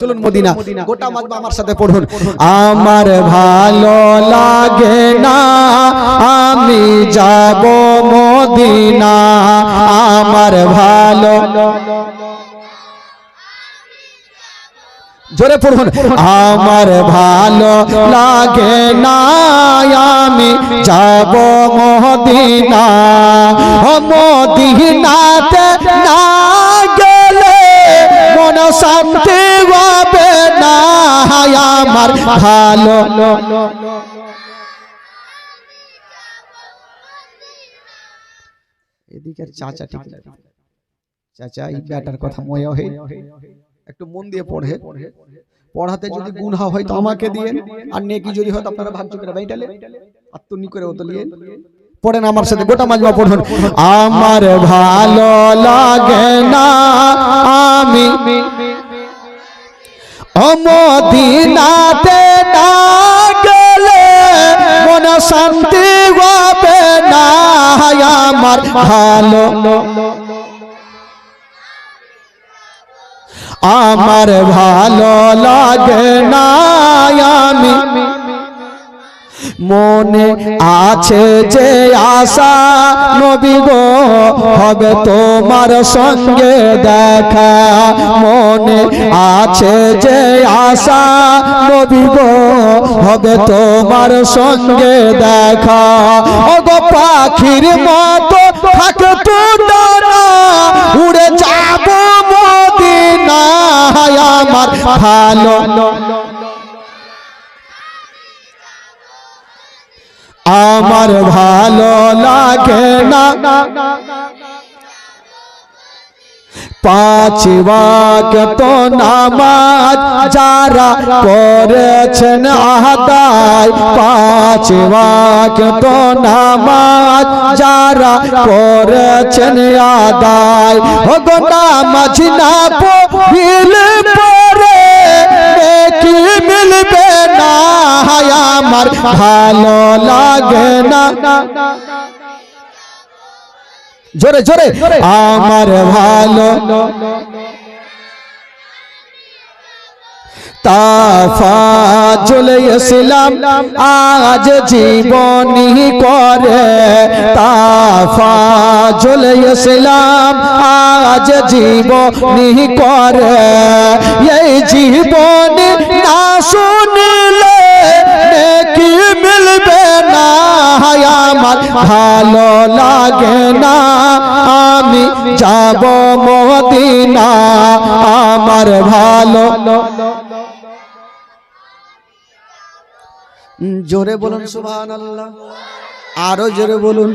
চলুন মদিনা। গোটা মাজমা আমার সাথে পড়ুন। আমার ভালো লাগে না আমি যাব মদিনা। আমার ভালো জোরে পড়ুন। আমার ভালো লাগে না আমি যাব মদিনা। ও আমার ভালো। পড়াতে যদি হয় তো আমাকে দিয়ে। আর নেকি যদি হয় পড়েন আমার সাথে, গোটা মাজমা পড়ুন। আমার ভালো লাগে না। আমি অমদিনাতে না গেলে মন শান্তি হবে না। আমার ভালো। আমার ভালো লাগে না। মনে আছে যে আশা, নবী গো, হবে তোমার সঙ্গে দেখা। মনে আছে যে আশা, নবী গো, হবে তোমার সঙ্গে দেখা। ও গো পাখির মতো থাকে তো উড়ে যাব মদিনায় আমার ভালো। আমার ভালো লাগে না। পাঁচ ওয়াক্ত নামাজ যারা করেছেন আদায় পাঁচ ওয়াক্ত নামাজ যারা করেছেন আদায়। হগো নামাজ না আমার ভালো লাগে না। জোরে জোরে। আমার ভালো। তাফাজুল ইসলাম আজ জীবনী করে। তাফাজুল ইসলাম আজ জীবনী করে। এই জীবনী আমার ভালো লাগে না, আমি যাব মদিনা, আমার ভালো জোরে বলুন আল্লাহ আরও জোরে বলুন।